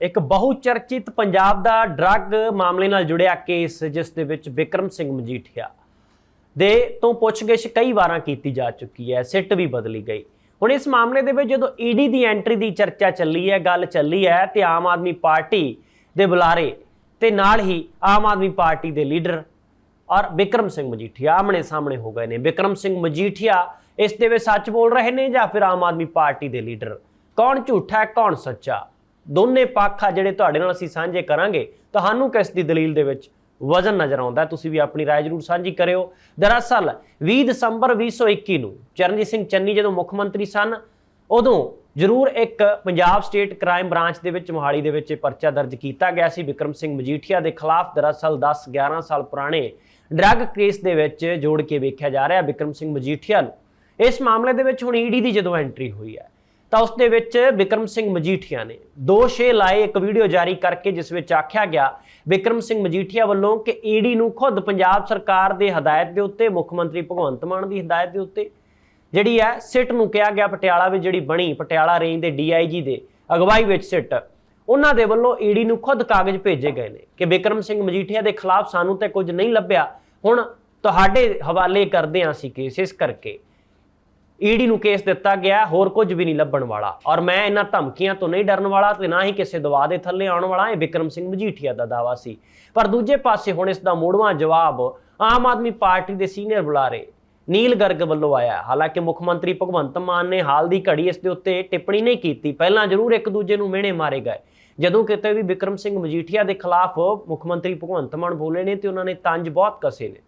ਇੱਕ ਬਹੁਚਰਚਿਤ ਪੰਜਾਬ ਦਾ ਡਰੱਗ ਮਾਮਲੇ ਨਾਲ ਜੁੜਿਆ ਕੇਸ, ਜਿਸ ਦੇ ਵਿੱਚ ਵਿਕਰਮ ਸਿੰਘ ਮਜੀਠੀਆ ਦੇ ਤੋਂ ਪੁੱਛਗਿੱਛ ਕਈ ਵਾਰਾਂ ਕੀਤੀ ਜਾ ਚੁੱਕੀ ਹੈ, ਸਿੱਟ ਵੀ ਬਦਲੀ ਗਈ। ਹੁਣ ਇਸ ਮਾਮਲੇ ਦੇ ਵਿੱਚ ਜਦੋਂ ਈਡੀ ਦੀ ਐਂਟਰੀ ਦੀ ਚਰਚਾ ਚੱਲੀ ਹੈ, ਗੱਲ ਚੱਲੀ ਹੈ, ਤੇ ਆਮ ਆਦਮੀ ਪਾਰਟੀ ਦੇ ਬੁਲਾਰੇ ਤੇ ਨਾਲ ਹੀ ਆਮ ਆਦਮੀ ਪਾਰਟੀ ਦੇ ਲੀਡਰ ਔਰ ਵਿਕਰਮ ਸਿੰਘ ਮਜੀਠੀਆ ਆਮਣੇ ਸਾਹਮਣੇ ਹੋ ਗਏ ਨੇ। ਵਿਕਰਮ ਸਿੰਘ ਮਜੀਠੀਆ ਇਸ ਦੇ ਵਿੱਚ ਸੱਚ ਬੋਲ ਰਹੇ ਨੇ ਜਾਂ ਫਿਰ ਆਮ ਆਦਮੀ ਪਾਰਟੀ ਦੇ ਲੀਡਰ? ਕੌਣ ਝੂਠਾ ਹੈ ਕੌਣ ਸੱਚਾ? ਦੋਨੇ ਪੱਖ ਆ ਜਿਹੜੇ ਤੁਹਾਡੇ ਨਾਲ ਅਸੀਂ ਸਾਂਝੇ ਕਰਾਂਗੇ ਤੁਹਾਨੂੰ ਕਿਸ ਦੀ ਦਲੀਲ ਦੇ ਵਿੱਚ ਵਜ਼ਨ ਨਜ਼ਰ ਆਉਂਦਾ ਹੈ? ਤੁਸੀਂ ਵੀ ਆਪਣੀ رائے ਜ਼ਰੂਰ ਸਾਂਝੀ ਕਰਿਓ ਦਰਅਸਲ 20 ਦਸੰਬਰ 2021 ਨੂੰ ਚਰਨਜੀਤ ਸਿੰਘ ਚੰਨੀ ਜਦੋਂ ਮੁੱਖ ਮੰਤਰੀ ਸਨ ਉਦੋਂ ਜ਼ਰੂਰ ਇੱਕ ਪੰਜਾਬ ਸਟੇਟ ਕ੍ਰਾਈਮ ਬ੍ਰਾਂਚ ਦੇ ਵਿੱਚ ਮੋਹਾਲੀ ਦੇ ਵਿੱਚ ਇਹ ਪਰਚਾ ਦਰਜ ਕੀਤਾ ਗਿਆ ਸੀ ਵਿਕਰਮ ਸਿੰਘ ਮਜੀਠੀਆ ਦੇ ਖਿਲਾਫ ਦਰਅਸਲ 10 11 ਸਾਲ ਪੁਰਾਣੇ ਡਰੱਗ ਕੇਸ ਦੇ ਵਿੱਚ ਜੋੜ ਕੇ ਵੇਖਿਆ ਜਾ ਰਿਹਾ ਵਿਕਰਮ ਸਿੰਘ ਮਜੀਠੀਆ ਨੂੰ ਇਸ ਮਾਮਲੇ ਦੇ ਵਿੱਚ ਹੁਣ ਈਡੀ ਦੀ ਜਦੋਂ ਐਂਟਰੀ ਹੋਈ ਹੈ ਤਾਂ ਉਸ ਦੇ ਵਿੱਚ ਵਿਕਰਮ ਸਿੰਘ ਮਜੀਠੀਆ ਨੇ। ਦੋ ਸ਼ੇ ਲਾਏ ਇੱਕ ਵੀਡੀਓ ਜਾਰੀ ਕਰਕੇ, ਜਿਸ ਵਿੱਚ ਆਖਿਆ ਗਿਆ, ਵਿਕਰਮ ਸਿੰਘ ਮਜੀਠੀਆ ਵੱਲੋਂ ਕਿ ਈਡੀ ਨੂੰ ਖੁਦ ਪੰਜਾਬ ਸਰਕਾਰ ਦੇ ਹਦਾਇਤ ਦੇ ਉੱਤੇ, ਮੁੱਖ ਮੰਤਰੀ ਭਗਵੰਤ ਮਾਨ ਦੀ ਹਦਾਇਤ ਦੇ ਉੱਤੇ, ਜਿਹੜੀ ਹੈ, ਸਿੱਟ ਨੂੰ ਕਿਹਾ ਗਿਆ ਪਟਿਆਲਾ ਵਿੱਚ, ਜਿਹੜੀ ਬਣੀ ਪਟਿਆਲਾ ਰੇਂਜ ਦੇ ਡੀਆਈਜੀ ਦੇ ਅਗਵਾਈ ਵਿੱਚ ਸਿੱਟ। ਉਹਨਾਂ ਦੇ ਵੱਲੋਂ ਈਡੀ ਨੂੰ ਖੁਦ ਕਾਗਜ਼ ਭੇਜੇ ਗਏ ਨੇ ਕਿ ਵਿਕਰਮ ਸਿੰਘ ਮਜੀਠੀਆ ਦੇ ਖਿਲਾਫ ਸਾਨੂੰ ਤੇ ਕੁਝ ਨਹੀਂ ਲੱਭਿਆ। ਹੁਣ ਤੁਹਾਡੇ ਹਵਾਲੇ ਕਰਦੇ ਹਾਂ ਅਸੀਂ ਕੇਸ ਇਸ ਕਰਕੇ। ਈਡੀ ਨੂੰ ਕੇਸ ਦਿੱਤਾ ਗਿਆ, ਹੋਰ ਕੁਝ ਵੀ ਨਹੀਂ ਲੱਭਣ ਵਾਲਾ। ਔਰ ਮੈਂ ਇਹਨਾਂ ਧਮਕੀਆਂ ਤੋਂ ਨਹੀਂ ਡਰਨ ਵਾਲਾ ਤੇ ਨਾ ਹੀ ਕਿਸੇ ਦਵਾ ਦੇ ਥੱਲੇ ਆਉਣ ਵਾਲਾ, ਇਹ ਵਿਕਰਮ ਸਿੰਘ ਮਜੀਠੀਆ ਦਾ ਦਾਵਾ ਸੀ। ਪਰ ਦੂਜੇ ਪਾਸੇ ਹੁਣ ਇਸ ਦਾ ਮੋੜਵਾਂ ਜਵਾਬ ਆਮ ਆਦਮੀ ਪਾਰਟੀ ਦੇ ਸੀਨੀਅਰ ਬੁਲਾਰੇ ਨੀਲ ਗਰਗ ਵੱਲੋਂ ਆਇਆ ਹਾਲਾਂਕਿ ਮੁੱਖ ਮੰਤਰੀ ਭਗਵੰਤ ਮਾਨ ਨੇ ਹਾਲ ਦੀ ਘੜੀ ਇਸ ਦੇ ਉੱਤੇ ਟਿੱਪਣੀ ਨਹੀਂ ਕੀਤੀ। ਪਹਿਲਾਂ ਜ਼ਰੂਰ ਇੱਕ ਦੂਜੇ ਨੂੰ ਮਿਹਣੇ ਮਾਰੇ ਗਏ। ਜਦੋਂ ਕਿਤੇ ਵੀ ਵਿਕਰਮ ਸਿੰਘ ਮਜੀਠੀਆ ਦੇ ਖਿਲਾਫ ਮੁੱਖ ਮੰਤਰੀ ਭਗਵੰਤ ਮਾਨ ਬੋਲੇ ਨੇ ਤੇ ਉਹਨਾਂ ਨੇ ਤੰਜ ਬਹੁਤ ਕਸੇ ਨੇ।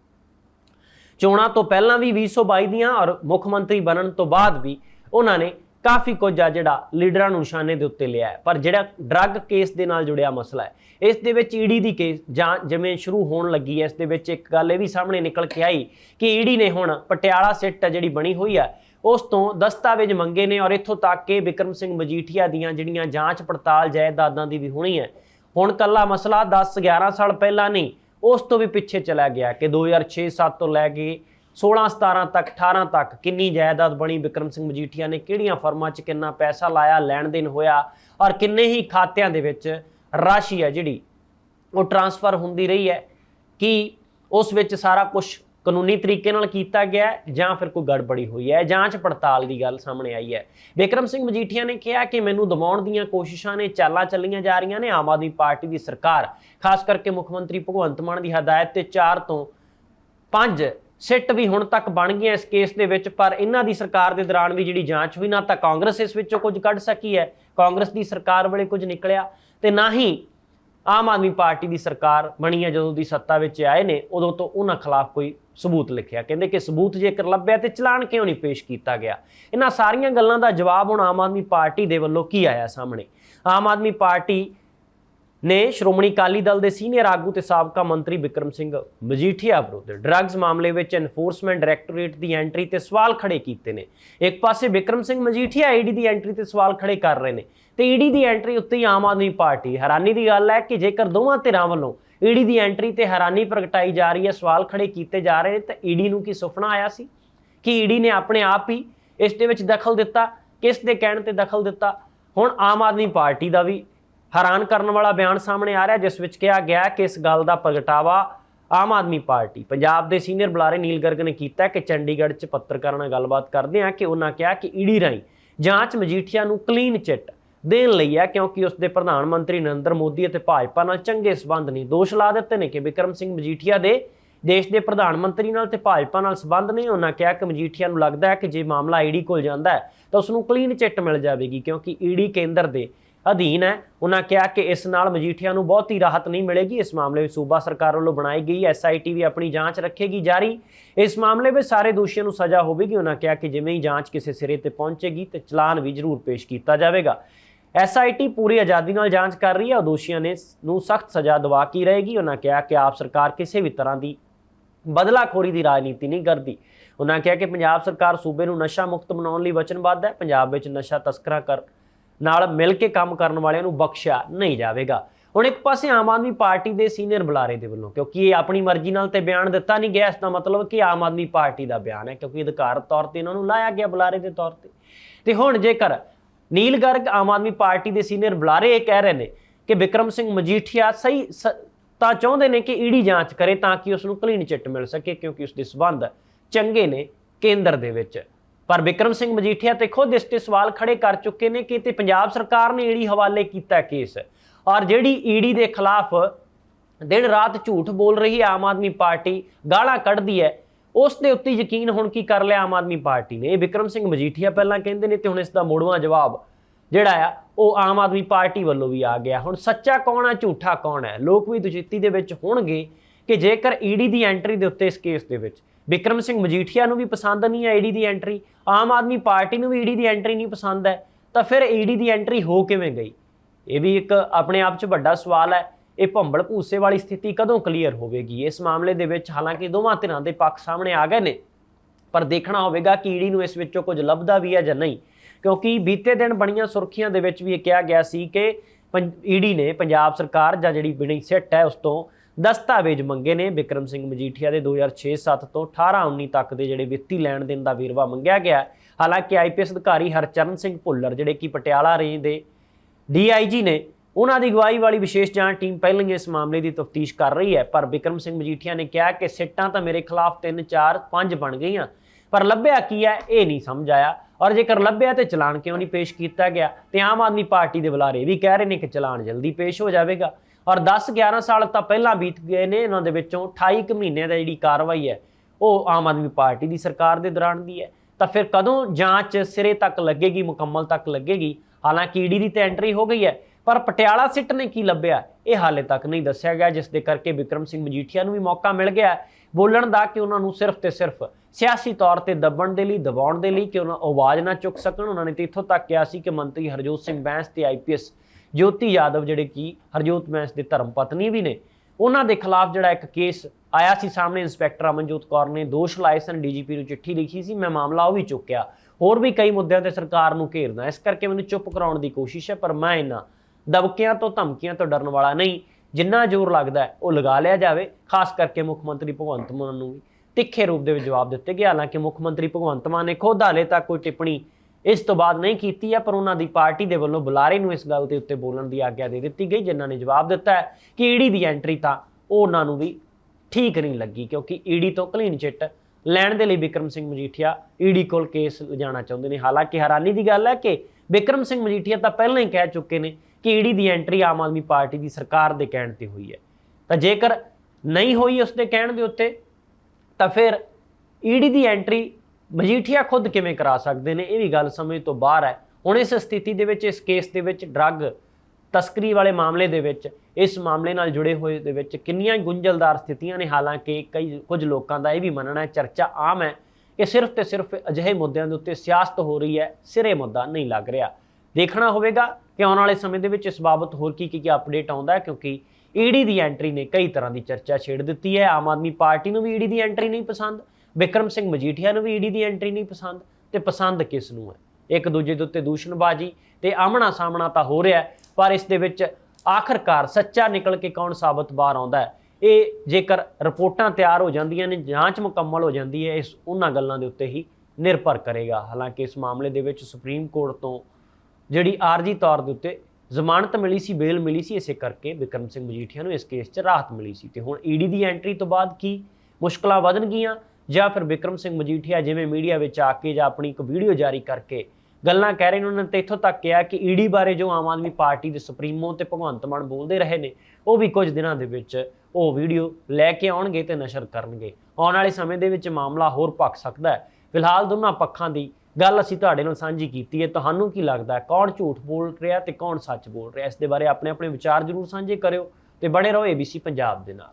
ਚੋਣਾਂ ਤੋਂ ਪਹਿਲਾਂ ਵੀ 2022 ਦੀਆਂ ਔਰ ਮੁੱਖ ਮੰਤਰੀ ਬਣਨ ਤੋਂ ਬਾਅਦ ਵੀ ਉਹਨਾਂ ਨੇ ਕਾਫੀ ਕੁਝ ਆ ਜਿਹੜਾ ਲੀਡਰਾਂ ਨੂੰ ਨਿਸ਼ਾਨੇ ਦੇ ਉੱਤੇ ਲਿਆ ਹੈ। ਪਰ ਜਿਹੜਾ ਡਰੱਗ ਕੇਸ ਦੇ ਨਾਲ ਜੁੜਿਆ ਮਸਲਾ ਹੈ, ਇਸ ਦੇ ਵਿੱਚ ਈਡੀ ਦੀ ਕੇਸ ਜਾਂ ਜਿਵੇਂ ਸ਼ੁਰੂ ਹੋਣ ਲੱਗੀ ਹੈ, ਇਸ ਦੇ ਵਿੱਚ ਇੱਕ ਗੱਲ ਇਹ ਵੀ ਸਾਹਮਣੇ ਨਿਕਲ ਕੇ ਆਈ ਕਿ ਈਡੀ ਨੇ ਹੁਣ ਪਟਿਆਲਾ ਸਿੱਟ ਹੈ ਜਿਹੜੀ ਬਣੀ ਹੋਈ ਹੈ, ਉਸ ਤੋਂ ਦਸਤਾਵੇਜ਼ ਮੰਗੇ ਨੇ ਔਰ ਇੱਥੋਂ ਤੱਕ ਕਿ ਵਿਕਰਮ ਸਿੰਘ ਮਜੀਠੀਆ ਦੀਆਂ ਜਿਹੜੀਆਂ ਜਾਂਚ ਪੜਤਾਲ ਜਾਇਦਾਦਾਂ ਦੀ ਵੀ ਹੋਣੀ ਹੈ। ਹੁਣ ਕੱਲਾ ਮਸਲਾ 10 11 ਸਾਲ ਪਹਿਲਾਂ ਨਹੀਂ ਉਸ ਤੋਂ ਵੀ ਪਿੱਛੇ ਚਲਾ ਗਿਆ ਕਿ 2006-7 ਤੋਂ ਲੈ ਕੇ 16-17 ਤੱਕ 18 ਤੱਕ ਕਿੰਨੀ ਜਾਇਦਾਦ ਬਣੀ ਵਿਕਰਮ ਸਿੰਘ ਮਜੀਠੀਆ ਨੇ, ਕਿਹੜੀਆਂ ਫਰਮਾਂ 'ਚ ਕਿੰਨਾ ਪੈਸਾ ਲਾਇਆ ਲੈਣ ਦੇਣ ਹੋਇਆ ਔਰ ਕਿੰਨੇ ਹੀ ਖਾਤਿਆਂ ਦੇ ਵਿੱਚ ਰਾਸ਼ੀ ਹੈ ਜਿਹੜੀ ਉਹ ਟਰਾਂਸਫਰ ਹੁੰਦੀ ਰਹੀ ਹੈ ਕਿ ਉਸ ਵਿੱਚ ਸਾਰਾ ਕੁਝ ਕਾਨੂੰਨੀ ਤਰੀਕੇ ਨਾਲ ਕੀਤਾ ਗਿਆ ਜਾਂ ਫਿਰ ਕੋਈ ਗੜਬੜੀ ਹੋਈ ਹੈ, ਜਾਂਚ ਪੜਤਾਲ ਦੀ ਗੱਲ ਸਾਹਮਣੇ ਆਈ ਹੈ। ਵਿਕਰਮ ਸਿੰਘ ਮਜੀਠੀਆ ਨੇ ਕਿਹਾ ਕਿ ਮੈਨੂੰ ਦਬਾਉਣ ਦੀਆਂ ਕੋਸ਼ਿਸ਼ਾਂ ਨੇ ਚਾਲਾਂ ਚੱਲੀਆਂ ਜਾ ਰਹੀਆਂ ਨੇ, ਆਮ ਆਦਮੀ ਪਾਰਟੀ ਦੀ ਸਰਕਾਰ, ਖਾਸ ਕਰਕੇ ਮੁੱਖ ਮੰਤਰੀ ਭਗਵੰਤ ਮਾਨ ਦੀ ਹਦਾਇਤ ਤੇ 4 ਤੋਂ 5 ਸਿੱਟ ਵੀ ਹੁਣ ਤੱਕ ਬਣ ਗਈਆਂ ਇਸ ਕੇਸ ਦੇ ਵਿੱਚ, ਪਰ ਇਹਨਾਂ ਦੀ ਸਰਕਾਰ ਦੇ ਦੌਰਾਨ ਵੀ ਜਿਹੜੀ ਜਾਂਚ ਹੋਈ, ਨਾ ਤਾਂ ਕਾਂਗਰਸ ਇਸ ਵਿੱਚੋਂ ਕੁਝ ਕੱਢ ਸਕੀ ਹੈ, ਕਾਂਗਰਸ ਦੀ ਸਰਕਾਰ ਵੇਲੇ ਕੁਝ ਨਿਕਲਿਆ ਤੇ ਨਾ ਹੀ ਆਮ ਆਦਮੀ ਪਾਰਟੀ ਦੀ ਸਰਕਾਰ ਬਣੀ ਹੈ, ਜਦੋਂ ਦੀ ਸੱਤਾ ਵਿੱਚ ਆਏ ਨੇ, ਉਦੋਂ ਤੋਂ ਉਹਨਾਂ ਖਿਲਾਫ ਕੋਈ ਸਬੂਤ ਲਿਖਿਆ। ਕਹਿੰਦੇ ਕਿ ਸਬੂਤ ਜੇਕਰ ਲੱਭਿਆ ਤੇ ਚਲਾਨ ਕਿਉਂ ਨਹੀਂ ਪੇਸ਼ ਕੀਤਾ ਗਿਆ? ਇਹਨਾਂ ਸਾਰੀਆਂ ਗੱਲਾਂ ਦਾ ਜਵਾਬ ਹੁਣ ਆਮ ਆਦਮੀ ਪਾਰਟੀ ਦੇ ਵੱਲੋਂ ਕੀ ਆਇਆ ਸਾਹਮਣੇ? ਆਮ ਆਦਮੀ ਪਾਰਟੀ ਨੇ ਸ਼੍ਰੋਮਣੀ ਅਕਾਲੀ ਦਲ ਦੇ ਸੀਨੀਅਰ ਆਗੂ ਤੇ ਸਾਬਕਾ ਮੰਤਰੀ ਵਿਕਰਮ ਸਿੰਘ ਮਜੀਠੀਆ ਵਿਰੁੱਧ ਡਰੱਗਸ ਮਾਮਲੇ ਵਿੱਚ ਐਨਫੋਰਸਮੈਂਟ ਡਾਇਰੈਕਟੋਰੇਟ ਦੀ ਐਂਟਰੀ ਤੇ ਸਵਾਲ ਖੜੇ ਕੀਤੇ ਨੇ। ਇੱਕ ਪਾਸੇ ਵਿਕਰਮ ਸਿੰਘ ਮਜੀਠੀਆ ਈਡੀ ਦੀ ਐਂਟਰੀ ਤੇ ਸਵਾਲ ਖੜੇ ਕਰ ਰਹੇ ਨੇ ਤੇ ਈਡੀ ਦੀ ਐਂਟਰੀ ਉੱਤੇ ਹੀ ਆਮ ਆਦਮੀ ਪਾਰਟੀ। ਹੈਰਾਨੀ ਦੀ ਗੱਲ ਹੈ ਕਿ ਜੇਕਰ ਦੋਵਾਂ ਧਿਰਾਂ ਵੱਲੋਂ ਈਡੀ ਦੀ ਐਂਟਰੀ ਤੇ ਹੈਰਾਨੀ ਪ੍ਰਗਟਾਈ ਜਾ ਰਹੀ ਹੈ, ਸਵਾਲ ਖੜੇ ਕੀਤੇ ਜਾ ਰਹੇ ਨੇ, ਤਾਂ ਈਡੀ ਨੂੰ ਕੀ ਸੁਪਨਾ ਆਇਆ ਸੀ? ਕਿ ਈਡੀ ਨੇ ਆਪਣੇ ਆਪ ਹੀ ਇਸ ਦੇ ਵਿੱਚ ਦਖਲ ਦਿੱਤਾ? ਕਿਸ ਦੇ ਕਹਿਣ ਤੇ ਦਖਲ ਦਿੱਤਾ? ਹੁਣ ਆਮ ਆਦਮੀ ਪਾਰਟੀ ਦਾ ਵੀ ਹੈਰਾਨ ਕਰਨ ਵਾਲਾ ਬਿਆਨ ਸਾਹਮਣੇ ਆ ਰਿਹਾ ਜਿਸ ਵਿੱਚ ਕਿਹਾ ਗਿਆ ਕਿ ਇਸ ਗੱਲ ਦਾ ਪ੍ਰਗਟਾਵਾ ਆਮ ਆਦਮੀ ਪਾਰਟੀ, ਪੰਜਾਬ ਦੇ ਸੀਨੀਅਰ ਬੁਲਾਰੇ ਨੀਲ ਗਰਗ ਨੇ ਕੀਤਾ ਕਿ ਚੰਡੀਗੜ੍ਹ 'ਚ ਪੱਤਰਕਾਰਾਂ ਨਾਲ ਗੱਲਬਾਤ ਕਰਦੇ ਆ ਕਿ ਉਹਨਾਂ ਕਿਹਾ ਕਿ ਈਡੀ ਰਾਹੀਂ ਜਾਂਚ ਮਜੀਠੀਆ ਨੂੰ ਕਲੀਨ ਚਿੱਟ ਦੇਣ ਲਈ ਹੈ, ਕਿਉਂਕਿ ਉਸ ਦੇ ਪ੍ਰਧਾਨ ਮੰਤਰੀ ਨਰਿੰਦਰ ਮੋਦੀ ਅਤੇ ਭਾਜਪਾ ਨਾਲ ਚੰਗੇ ਸਬੰਧ ਨੇ। ਦੋਸ਼ ਲਾ ਦਿੱਤੇ ਨੇ ਕਿ ਵਿਕਰਮ ਸਿੰਘ ਮਜੀਠੀਆ ਦੇ ਦੇਸ਼ ਦੇ ਪ੍ਰਧਾਨ ਮੰਤਰੀ ਨਾਲ ਤੇ ਭਾਜਪਾ ਨਾਲ ਸਬੰਧ ਨਹੀਂ ਉਹਨਾਂ ਕਿਹਾ ਕਿ ਮਜੀਠੀਆ ਨੂੰ ਲੱਗਦਾ ਹੈ ਕਿ ਜੇ ਮਾਮਲਾ ਈਡੀ ਕੋਲ ਜਾਂਦਾ ਹੈ, ਤਾਂ ਉਸ ਨੂੰ ਕਲੀਨ ਚਿੱਟ ਮਿਲ ਜਾਵੇਗੀ, ਕਿਉਂਕਿ ਈਡੀ ਕੇਂਦਰ ਦੇ ਅਧੀਨ ਹੈ। ਉਹਨਾਂ ਕਿਹਾ ਕਿ ਇਸ ਨਾਲ ਮਜੀਠੀਆਂ ਨੂੰ ਬਹੁਤੀ ਰਾਹਤ ਨਹੀਂ ਮਿਲੇਗੀ। ਇਸ ਮਾਮਲੇ ਵਿੱਚ ਸੂਬਾ ਸਰਕਾਰ ਵੱਲੋਂ ਬਣਾਈ ਗਈ ਐਸਆਈਟੀ ਵੀ ਆਪਣੀ ਜਾਂਚ ਰੱਖੇਗੀ ਜਾਰੀ। ਇਸ ਮਾਮਲੇ ਵਿੱਚ ਸਾਰੇ ਦੋਸ਼ੀਆਂ ਨੂੰ ਸਜ਼ਾ ਹੋਵੇਗੀ। ਉਹਨਾਂ ਕਿਹਾ ਕਿ ਜਿਵੇਂ ਹੀ ਜਾਂਚ ਕਿਸੇ ਸਿਰੇ ਤੇ ਪਹੁੰਚੇਗੀ ਤੇ ਚਲਾਨ ਵੀ ਜ਼ਰੂਰ ਪੇਸ਼ ਕੀਤਾ ਜਾਵੇਗਾ। ਐਸਆਈਟੀ ਪੂਰੀ ਆਜ਼ਾਦੀ ਨਾਲ ਜਾਂਚ ਕਰ ਰਹੀ ਹੈ। ਦੋਸ਼ੀਆਂ ਨੇ ਨੂੰ ਸਖਤ ਸਜ਼ਾ ਦਵਾ ਕੀ ਰਹੇਗੀ। ਉਹਨਾਂ ਕਿਹਾ ਕਿ ਆਪ ਸਰਕਾਰ ਕਿਸੇ ਵੀ ਤਰ੍ਹਾਂ ਦੀ ਬਦਲਾਖੋਰੀ ਦੀ ਰਾਜਨੀਤੀ ਨਹੀਂ ਕਰਦੀ। ਉਹਨਾਂ ਕਿਹਾ ਕਿ ਪੰਜਾਬ ਸਰਕਾਰ ਸੂਬੇ ਨੂੰ ਨਸ਼ਾ ਮੁਕਤ ਬਣਾਉਣ ਲਈ ਵਚਨਬੱਧ ਹੈ। ਪੰਜਾਬ ਵਿੱਚ ਨਸ਼ਾ ਤਸਕਰਾਂ ਕਰ ਨਾਲ ਮਿਲ ਕੇ ਕੰਮ ਕਰਨ ਵਾਲਿਆਂ ਨੂੰ ਬਖਸ਼ਿਆ ਨਹੀਂ ਜਾਵੇਗਾ। ਹੁਣ ਇੱਕ ਪਾਸੇ ਆਮ ਆਦਮੀ ਪਾਰਟੀ ਦੇ ਸੀਨੀਅਰ ਬੁਲਾਰੇ ਦੇ ਵੱਲੋਂ, ਕਿਉਂਕਿ ਇਹ ਆਪਣੀ ਮਰਜ਼ੀ ਨਾਲ ਤੇ ਬਿਆਨ ਦਿੱਤਾ ਨਹੀਂ ਗਿਆ, ਇਸ ਦਾ ਮਤਲਬ ਕਿ ਆਮ ਆਦਮੀ ਪਾਰਟੀ ਦਾ ਬਿਆਨ ਹੈ, ਕਿਉਂਕਿ ਅਧਿਕਾਰਤ ਤੌਰ ਤੇ ਇਹਨਾਂ ਨੂੰ ਲਾਇਆ ਗਿਆ ਬੁਲਾਰੇ ਦੇ ਤੌਰ ਤੇ। ਤੇ ਹੁਣ ਜੇਕਰ ਨੀਲ ਗਰਗ ਆਮ ਆਦਮੀ ਪਾਰਟੀ ਦੇ ਸੀਨੀਅਰ ਬੁਲਾਰੇ ਇਹ ਕਹਿ ਰਹੇ ਨੇ ਕਿ ਵਿਕਰਮ ਸਿੰਘ ਮਜੀਠੀਆ ਸਹੀ ਸ- ਤਾਂ ਚਾਹੁੰਦੇ ਨੇ ਕਿ ਈਡੀ ਜਾਂਚ ਕਰੇ ਤਾਂ ਕਿ ਉਸ ਨੂੰ ਕਲੀਨ ਚਿੱਟ ਮਿਲ ਸਕੇ, ਕਿਉਂਕਿ ਉਸ ਦੇ ਸਬੰਧ ਚੰਗੇ ਨੇ ਕੇਂਦਰ ਦੇ ਵਿੱਚ। ਪਰ ਵਿਕਰਮ ਸਿੰਘ ਮਜੀਠੀਆ ਤੇ ਖੁਦ ਇਸ ਤੇ ਸਵਾਲ ਖੜੇ ਕਰ ਚੁੱਕੇ ਨੇ ਕਿ ਤੇ ਪੰਜਾਬ ਸਰਕਾਰ ਨੇ ਈਡੀ ਹਵਾਲੇ ਕੀਤਾ ਕੇਸ। ਔਰ ਜਿਹੜੀ ਈਡੀ ਦੇ ਖਿਲਾਫ ਦਿਨ ਰਾਤ ਝੂਠ ਬੋਲ ਰਹੀ ਹੈ ਆਮ ਆਦਮੀ ਪਾਰਟੀ ਗਾਲਾਂ ਕੱਢਦੀ ਹੈ, ਉਸ ਦੇ ਉੱਤੇ ਯਕੀਨ ਹੁਣ ਕੀ ਕਰ ਲਿਆ ਆਮ ਆਦਮੀ ਪਾਰਟੀ ਨੇ? ਇਹ ਵਿਕਰਮ ਸਿੰਘ ਮਜੀਠੀਆ ਪਹਿਲਾਂ ਕਹਿੰਦੇ ਨੇ ਤੇ ਹੁਣ ਇਸ ਦਾ ਮੋੜਵਾਂ ਜਵਾਬ ਜਿਹੜਾ ਆ, ਉਹ ਆਮ ਆਦਮੀ ਪਾਰਟੀ ਵੱਲੋਂ ਵੀ ਆ ਗਿਆ। ਹੁਣ ਸੱਚਾ ਕੌਣ ਆ, ਝੂਠਾ ਕੌਣ ਹੈ? ਲੋਕ ਵੀ ਦੁਚਿੱਤੀ ਦੇ ਵਿੱਚ ਹੋਣਗੇ ਕਿ ਜੇਕਰ ਈਡੀ ਦੀ ਐਂਟਰੀ ਦੇ ਉੱਤੇ ਇਸ ਕੇਸ ਦੇ ਵਿੱਚ ਵਿਕਰਮ ਸਿੰਘ ਮਜੀਠੀਆ ਨੂੰ ਵੀ ਪਸੰਦ ਨਹੀਂ ਹੈ ਈਡੀ ਦੀ ਐਂਟਰੀ ਆਮ ਆਦਮੀ ਪਾਰਟੀ ਨੂੰ ਵੀ ਈਡੀ ਦੀ ਐਂਟਰੀ ਨਹੀਂ ਪਸੰਦ ਹੈ, ਤਾਂ ਫਿਰ ਈਡੀ ਦੀ ਐਂਟਰੀ ਹੋ ਕਿਵੇਂ ਗਈ? ਇਹ ਵੀ ਇੱਕ ਆਪਣੇ ਆਪ 'ਚ ਵੱਡਾ ਸਵਾਲ ਹੈ, ਇਹ ਭੰਬਲ ਭੂਸੇ ਵਾਲੀ ਸਥਿਤੀ ਕਦੋਂ ਕਲੀਅਰ ਹੋਵੇਗੀ? ਇਸ ਮਾਮਲੇ ਦੇ ਵਿੱਚ ਹਾਲਾਂਕਿ ਦੋਵਾਂ ਧਿਰਾਂ ਦੇ ਪੱਖ ਸਾਹਮਣੇ ਆ ਗਏ ਨੇ, ਪਰ ਦੇਖਣਾ ਹੋਵੇਗਾ ਕਿ ਈਡੀ ਨੂੰ ਇਸ ਵਿੱਚੋਂ ਕੁਝ ਲੱਭਦਾ ਵੀ ਹੈ ਜਾਂ ਨਹੀਂ, ਕਿਉਂਕਿ ਬੀਤੇ ਦਿਨ ਬਣੀਆਂ ਸੁਰਖੀਆਂ ਦੇ ਵਿੱਚ ਵੀ ਇਹ ਕਿਹਾ ਗਿਆ ਸੀ ਕਿ ਈਡੀ ਨੇ ਪੰਜਾਬ ਸਰਕਾਰ ਜਾਂ ਜਿਹੜੀ ਬਣੀ ਸਿੱਟ ਹੈ ਉਸ ਤੋਂ ਦਸਤਾਵੇਜ਼ ਮੰਗੇ ਨੇ ਵਿਕਰਮ ਸਿੰਘ ਮਜੀਠੀਆ ਦੇ 2006-7 ਤੋਂ 18-19 ਤੱਕ ਦੇ ਜਿਹੜੇ ਵਿੱਤੀ ਲੈਣ ਦੇਣ ਦਾ ਵੇਰਵਾ ਮੰਗਿਆ ਗਿਆ ਹੈ। ਹਾਲਾਂਕਿ ਆਈਪੀਐਸ ਅਧਿਕਾਰੀ ਹਰਚਰਨ ਸਿੰਘ ਭੁੱਲਰ, ਜਿਹੜੇ ਕਿ ਪਟਿਆਲਾ ਰੇਂਜ ਦੇ ਡੀਆਈਜੀ ਨੇ, ਉਹਨਾਂ ਦੀ ਅਗਵਾਈ ਵਾਲੀ ਵਿਸ਼ੇਸ਼ ਜਾਂਚ ਟੀਮ ਪਹਿਲਾਂ ਹੀ ਇਸ ਮਾਮਲੇ ਦੀ ਤਫਤੀਸ਼ ਕਰ ਰਹੀ ਹੈ। ਪਰ ਵਿਕਰਮ ਸਿੰਘ ਮਜੀਠੀਆ ਨੇ ਕਿਹਾ ਕਿ ਸਿੱਟਾਂ ਤਾਂ ਮੇਰੇ ਖਿਲਾਫ 3 4 5 ਬਣ ਗਈਆਂ, ਪਰ ਲੱਭਿਆ ਕੀ ਹੈ, ਇਹ ਨਹੀਂ ਸਮਝ ਆਇਆ। ਔਰ ਜੇਕਰ ਲੱਭਿਆ ਤੇ ਚਲਾਨ ਕਿਉਂ ਨਹੀਂ ਪੇਸ਼ ਕੀਤਾ ਗਿਆ? ਤੇ ਆਮ ਆਦਮੀ ਪਾਰਟੀ ਦੇ ਬੁਲਾਰੇ ਵੀ ਕਹਿ ਰਹੇ ਨੇ ਕਿ ਚਲਾਨ ਜਲਦੀ ਪੇਸ਼ ਹੋ ਜਾਵੇਗਾ। ਔਰ 10 11 ਸਾਲ ਤਾਂ ਪਹਿਲਾਂ ਬੀਤ ਗਏ ਨੇ, ਇਹਨਾਂ ਦੇ ਵਿੱਚੋਂ 28 ਕੁ ਮਹੀਨਿਆਂ ਦਾ ਜਿਹੜੀ ਕਾਰਵਾਈ ਹੈ, ਉਹ ਆਮ ਆਦਮੀ ਪਾਰਟੀ ਦੀ ਸਰਕਾਰ ਦੇ ਦੌਰਾਨ ਦੀ ਹੈ। ਤਾਂ ਫਿਰ ਕਦੋਂ ਜਾਂਚ ਸਿਰੇ ਤੱਕ ਲੱਗੇਗੀ, ਮੁਕੰਮਲ ਤੱਕ ਲੱਗੇਗੀ? ਹਾਲਾਂਕਿ ਈਡੀ ਦੀ ਤਾਂ ਐਂਟਰੀ ਹੋ ਗਈ ਹੈ, ਪਰ ਪਟਿਆਲਾ ਸਿੱਟ ਨੇ ਕੀ ਲੱਭਿਆ? ਇਹ ਹਾਲੇ ਤੱਕ ਨਹੀਂ ਦੱਸਿਆ ਗਿਆ, ਜਿਸ ਦੇ ਕਰਕੇ ਵਿਕਰਮ ਸਿੰਘ ਮਜੀਠੀਆ ਨੂੰ ਵੀ ਮੌਕਾ ਮਿਲ ਗਿਆ ਬੋਲਣ ਦਾ ਕਿ ਉਹਨਾਂ ਨੂੰ ਸਿਰਫ ਤੇ ਸਿਰਫ ਸਿਆਸੀ ਤੌਰ ਤੇ ਦੱਬਣ ਦੇ ਲਈ, ਦਬਾਉਣ ਦੇ ਲਈ ਕਿ ਉਹਨਾਂ ਆਵਾਜ਼ ਨਾ ਚੁੱਕ ਸਕਣ, ਉਹਨਾਂ ਨੇ ਤੇ ਇੱਥੋਂ ਤੱਕ ਕਿਹਾ ਸੀ ਕਿ ਮੰਤਰੀ ਹਰਜੋਤ ਸਿੰਘ ਬੈਂਸ ਤੇ ਆਈਪੀਐਸ ਜੋਤੀ ਯਾਦਵ ਜਿਹੜੇ ਕਿ ਹਰਜੋਤ ਮੈਂਸ ਦੇ ਧਰਮ ਪਤਨੀ ਵੀ ਨੇ, ਉਹਨਾਂ ਦੇ ਖਿਲਾਫ ਜਿਹੜਾ ਇੱਕ ਕੇਸ ਆਇਆ ਸੀ ਸਾਹਮਣੇ, ਇੰਸਪੈਕਟਰ ਅਮਨਜੋਤ ਕੌਰ ਨੇ ਦੋਸ਼ ਲਾਏ ਸਨ, ਡੀਜੀਪੀ ਨੂੰ ਚਿੱਠੀ ਲਿਖੀ ਸੀ, ਮੈਂ ਮਾਮਲਾ ਉਹ ਵੀ ਚੁੱਕਿਆ। ਹੋਰ ਵੀ ਕਈ ਮੁੱਦਿਆਂ ਤੇ ਸਰਕਾਰ ਨੂੰ ਘੇਰਦਾ, ਇਸ ਕਰਕੇ ਮੈਨੂੰ ਚੁੱਪ ਕਰਾਉਣ ਦੀ ਕੋਸ਼ਿਸ਼ ਹੈ, ਪਰ ਮੈਂ ਇਹਨਾਂ ਦਬਕਿਆਂ ਤੋਂ ਧਮਕੀਆਂ ਤੋਂ ਡਰਨ ਵਾਲਾ ਨਹੀਂ, ਜਿੰਨਾ ਜ਼ੋਰ ਲੱਗਦਾ ਹੈ, ਉਹ ਲਗਾ ਲਿਆ ਜਾਵੇ, ਖਾਸ ਕਰਕੇ ਮੁੱਖ ਮੰਤਰੀ ਭਗਵੰਤ ਮਾਨ ਨੂੰ ਵੀ। ਤਿੱਖੇ ਰੂਪ ਦੇ ਵਿੱਚ ਜਵਾਬ ਦਿੱਤੇ ਗਏ, ਹਾਲਾਂਕਿ ਮੁੱਖ ਮੰਤਰੀ ਭਗਵੰਤ ਮਾਨ ਨੇ ਖੁਦ ਹਾਲੇ ਤੱਕ ਕੋਈ ਟਿੱਪਣੀ ਇਸ ਤੋਂ ਬਾਅਦ ਨਹੀਂ ਕੀਤੀ ਹੈ, ਪਰ ਉਹਨਾਂ ਦੀ ਪਾਰਟੀ ਦੇ ਵੱਲੋਂ ਬੁਲਾਰੇ ਨੂੰ ਇਸ ਗੱਲ ਦੇ ਉੱਤੇ ਬੋਲਣ ਦੀ ਆਗਿਆ ਦੇ ਦਿੱਤੀ ਗਈ, ਜਿਨ੍ਹਾਂ ਨੇ ਜਵਾਬ ਦਿੱਤਾ ਹੈ ਕਿ ਈਡੀ ਦੀ ਐਂਟਰੀ ਤਾਂ ਉਹ ਉਹਨਾਂ ਨੂੰ ਵੀ ਠੀਕ ਨਹੀਂ ਲੱਗੀ, ਕਿਉਂਕਿ ਈਡੀ ਤੋਂ ਕਲੀਨ ਚਿੱਟ ਲੈਣ ਦੇ ਲਈ ਵਿਕਰਮ ਸਿੰਘ ਮਜੀਠੀਆ ਈਡੀ ਕੋਲ ਕੇਸ ਲਿਜਾਣਾ ਚਾਹੁੰਦੇ ਨੇ। ਹਾਲਾਂਕਿ ਹੈਰਾਨੀ ਦੀ ਗੱਲ ਹੈ ਕਿ ਵਿਕਰਮ ਸਿੰਘ ਮਜੀਠੀਆ ਤਾਂ ਪਹਿਲਾਂ ਹੀ ਕਹਿ ਚੁੱਕੇ ਨੇ ਕਿ ਈਡੀ ਦੀ ਐਂਟਰੀ ਆਮ ਆਦਮੀ ਪਾਰਟੀ ਦੀ ਸਰਕਾਰ ਦੇ ਕਹਿਣ ਤੇ ਹੋਈ ਹੈ। ਤਾਂ ਜੇਕਰ ਨਹੀਂ ਹੋਈ ਉਸ ਦੇ ਕਹਿਣ ਦੇ ਉੱਤੇ, ਤਾਂ ਫਿਰ ਈਡੀ ਦੀ ਐਂਟਰੀ ਮਜੀਠੀਆ ਖੁਦ ਕਿਵੇਂ ਕਰਾ ਸਕਦੇ ਨੇ, ਇਹ ਵੀ ਗੱਲ ਸਮਝ ਤੋਂ ਬਾਹਰ ਹੈ। ਹੁਣ ਇਸ ਸਥਿਤੀ ਦੇ ਵਿੱਚ, ਇਸ ਕੇਸ ਦੇ ਵਿੱਚ ਡਰੱਗ ਤਸਕਰੀ ਵਾਲੇ ਮਾਮਲੇ ਦੇ ਵਿੱਚ, ਇਸ ਮਾਮਲੇ ਨਾਲ ਜੁੜੇ ਹੋਏ ਦੇ ਵਿੱਚ ਕਿੰਨੀਆਂ ਗੁੰਝਲਦਾਰ ਸਥਿਤੀਆਂ ਨੇ। ਹਾਲਾਂਕਿ ਕਈ, ਕੁਝ ਲੋਕਾਂ ਦਾ ਇਹ ਵੀ ਮੰਨਣਾ ਹੈ, ਚਰਚਾ ਆਮ ਹੈ ਕਿ ਸਿਰਫ ਤੇ ਸਿਰਫ ਅਜਿਹੇ ਮੁੱਦਿਆਂ ਦੇ ਉੱਤੇ ਸਿਆਸਤ ਹੋ ਰਹੀ ਹੈ, ਸਿਰੇ ਮੁੱਦਾ ਨਹੀਂ ਲੱਗ ਰਿਹਾ। ਦੇਖਣਾ ਹੋਵੇਗਾ ਕਿ ਆਉਣ ਵਾਲੇ ਸਮੇਂ ਦੇ ਵਿੱਚ ਇਸ ਬਾਬਤ ਹੋਰ ਕੀ ਕੀ ਅਪਡੇਟ ਆਉਂਦਾ ਹੈ, ਕਿਉਂਕਿ ਈਡੀ ਦੀ ਐਂਟਰੀ ਨੇ ਕਈ ਤਰ੍ਹਾਂ ਦੀ ਚਰਚਾ ਛੇੜ ਦਿੱਤੀ ਹੈ। ਆਮ ਆਦਮੀ ਪਾਰਟੀ ਨੂੰ ਵੀ ਈਡੀ ਦੀ ਐਂਟਰੀ ਨਹੀਂ ਪਸੰਦ। ਵਿਕਰਮ ਸਿੰਘ ਮਜੀਠੀਆ ਨੂੰ ਵੀ ਈਡੀ ਦੀ ਐਂਟਰੀ ਨਹੀਂ ਪਸੰਦ ਤੇ ਪਸੰਦ ਕਿਸ ਨੂੰ ਹੈ? ਇੱਕ ਦੂਜੇ ਦੇ ਉੱਤੇ ਦੂਸ਼ਣਬਾਜ਼ੀ ਤੇ ਆਮਣਾ ਸਾਹਮਣਾ ਤਾਂ ਹੋ ਰਿਹਾ ਪਰ ਇਸ ਦੇ ਵਿੱਚ ਆਖਰਕਾਰ ਸੱਚਾ ਨਿਕਲ ਕੇ ਕੌਣ ਸਾਬਤ ਬਾਹਰ ਆਉਂਦਾ ਹੈ? ਇਹ ਜੇਕਰ ਰਿਪੋਰਟਾਂ ਤਿਆਰ ਹੋ ਜਾਂਦੀਆਂ ਨੇ, ਜਾਂਚ ਮੁਕੰਮਲ ਹੋ ਜਾਂਦੀ ਹੈ, ਇਸ ਉਹਨਾਂ ਗੱਲਾਂ ਦੇ ਉੱਤੇ ਹੀ ਨਿਰਭਰ ਕਰੇਗਾ। ਹਾਲਾਂਕਿ ਇਸ ਮਾਮਲੇ ਦੇ ਵਿੱਚ ਸੁਪਰੀਮ ਕੋਰਟ ਤੋਂ ਜਿਹੜੀ ਆਰਜੀ ਤੌਰ ਦੇ ਉੱਤੇ ਜ਼ਮਾਨਤ ਮਿਲੀ ਸੀ, ਬੇਲ ਮਿਲੀ ਸੀ, ਇਸੇ ਕਰਕੇ ਵਿਕਰਮ ਸਿੰਘ ਮਜੀਠੀਆ ਨੂੰ ਇਸ ਕੇਸ 'ਚ ਰਾਹਤ ਮਿਲੀ ਸੀ। ਤੇ ਹੁਣ ਈਡੀ ਦੀ ਐਂਟਰੀ ਤੋਂ ਬਾਅਦ ਕੀ ਮੁਸ਼ਕਲਾਂ ਵਧਣਗੀਆਂ? ਜਾਂ ਫਿਰ ਵਿਕਰਮ ਸਿੰਘ ਮਜੀਠੀਆ ਜਿਵੇਂ ਮੀਡੀਆ ਵਿੱਚ ਆ ਕੇ ਜਾਂ ਆਪਣੀ ਇੱਕ ਵੀਡੀਓ ਜਾਰੀ ਕਰਕੇ ਗੱਲਾਂ ਕਹਿ ਰਹੇ ਨੇ, ਉਹਨਾਂ ਨੇ ਤੇ ਇੱਥੋਂ ਤੱਕ ਕਿਹਾ ਕਿ ਈਡੀ ਬਾਰੇ ਜੋ ਆਮ ਆਦਮੀ ਪਾਰਟੀ ਦੇ ਸੁਪਰੀਮੋ ਤੇ ਭਗਵੰਤ ਮਾਨ ਬੋਲਦੇ ਰਹੇ ਨੇ, ਉਹ ਵੀ ਕੁਝ ਦਿਨਾਂ ਦੇ ਵਿੱਚ ਉਹ ਵੀਡੀਓ ਲੈ ਕੇ ਆਉਣਗੇ ਤੇ ਨਸ਼ਰ ਕਰਨਗੇ। ਆਉਣ ਵਾਲੇ ਸਮੇਂ ਦੇ ਵਿੱਚ ਮਾਮਲਾ ਹੋਰ ਭਖ ਸਕਦਾ ਹੈ। ਫਿਲਹਾਲ ਦੋਨਾਂ ਪੱਖਾਂ ਦੀ ਗੱਲ ਅਸੀਂ ਤੁਹਾਡੇ ਨਾਲ ਸਾਂਝੀ ਕੀਤੀ ਹੈ। ਤੁਹਾਨੂੰ ਕੀ ਲੱਗਦਾ ਕੌਣ ਝੂਠ ਬੋਲ ਰਿਹਾ ਤੇ ਕੌਣ ਸੱਚ ਬੋਲ ਰਿਹਾ? ਇਸ ਦੇ ਬਾਰੇ ਆਪਣੇ ਆਪਣੇ ਵਿਚਾਰ ਜ਼ਰੂਰ ਸਾਂਝੇ ਕਰਿਓ ਤੇ ਬਣੇ ਰਹੋ ABC ਪੰਜਾਬ ਦੇ ਨਾਲ।